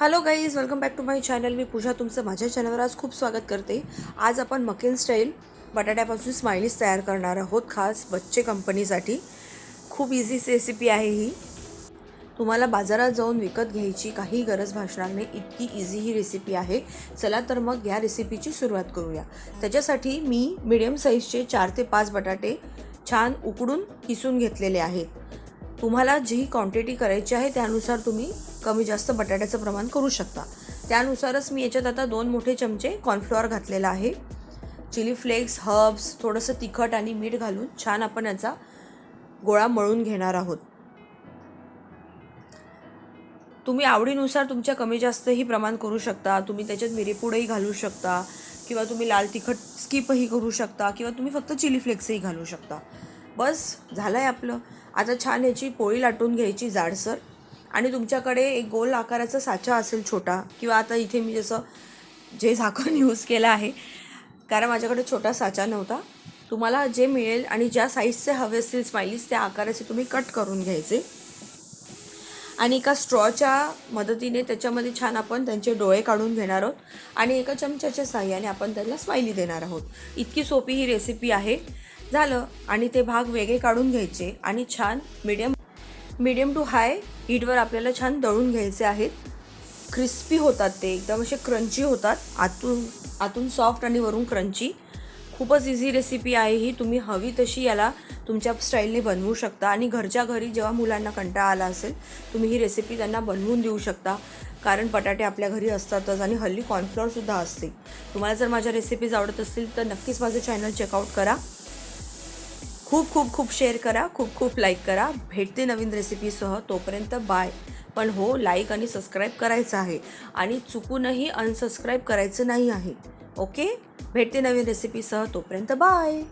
Hello guys welcome back to my channel मी पूजा तुमचं माझ्या चॅनलवर आज खूप स्वागत करते. आज आपण मकेन स्टाईल बटाट्यापासून स्माइलीज तयार करणार आहोत खास बच्चे कंपनीसाठी खूप इझी रेसिपी आहे ही. तुम्हाला बाजारात जाऊन विकत घ्यायची काही गरज भासणार नाही. इतकी इझी ही रेसिपी आहे. चला तर मग या रेसिपीची सुरुवात करूया. त्याच्यासाठी मी मिडियम साईजचे चार ते पाच बटाटे छान उकडून किसून घेतलेले आहेत. तुम्हाला जी क्वांटिटी करायची आहे त्यानुसार तुम्ही कमी जास्त बटाट्याचं प्रमाण करू शकता. त्यानुसारच मी याच्यात आता दोन मोठे चमचे कॉर्नफ्लॉवर घातलेला आहे. चिली फ्लेक्स हर्ब्स थोडंसं तिखट आणि मीठ घालून छान आपण याचा गोळा मळून घेणार आहोत. तुम्ही आवडीनुसार तुमच्या कमी जास्तही प्रमाण करू शकता. तुम्ही त्याच्यात मिरीपूडही घालू शकता किंवा तुम्ही लाल तिखट स्किपही करू शकता किंवा तुम्ही फक्त चिली फ्लेक्सही घालू शकता. बस झालं आहे आपलं. आता छान याची पोळी लाटून घ्यायची जाडसर. आणि तुमच्याकडे एक गोल आकाराचा साचा असेल छोटा किंवा आता इथे मी जसं जे झाकण यूज केलं आहे कारण माझ्याकडे छोटा साचा नव्हता. तुम्हाला जे मिळेल आणि ज्या साईजचे हवे असतील स्माइलीज त्या आकाराचे तुम्ही कट करून घ्यायचे. आणि एका स्ट्रॉच्या मदतीने त्याच्यामध्ये छान आपण त्यांचे डोळे काढून घेणार आहोत. आणि एका चमच्याच्या साह्याने आपण त्याला स्माइली देणार आहोत. इतकी सोपी ही रेसिपी आहे. झालं आणि ते भाग वेगळे काढून घ्यायचे आणि छान मीडियम मीडियम टू हाय हीटवर आपल्याला छान दळून घ्यायचे आहेत. क्रिस्पी होतात ते एकदम असे क्रंची होतात. आतून आतून सॉफ्ट आणि वरून क्रंची खूपच इझी रेसिपी आहे ही. तुम्ही हवी तशी याला तुमच्या स्टाईलने बनवू शकता. आणि घरच्या घरी जेव्हा मुलांना कंटाळा आला असेल तुम्ही ही रेसिपी त्यांना बनवून देऊ शकता. कारण बटाटे आपल्या घरी असतातच आणि हल्ली कॉर्नफ्लॉरसुद्धा असते. तुम्हाला जर माझ्या रेसिपीज आवडत असतील तर नक्कीच माझं चॅनल चेकआउट करा. खूप खूप खूप शेअर करा खूप खूप लाईक करा. भेटते नवीन रेसिपीसह तोपर्यंत बाय पण हो लाईक आणि सबस्क्राईब करायचं आहे. आणि चुकूनही अनसबस्क्राईब करायचं नाही आहे. ओके भेटते नवीन रेसिपीसह तोपर्यंत बाय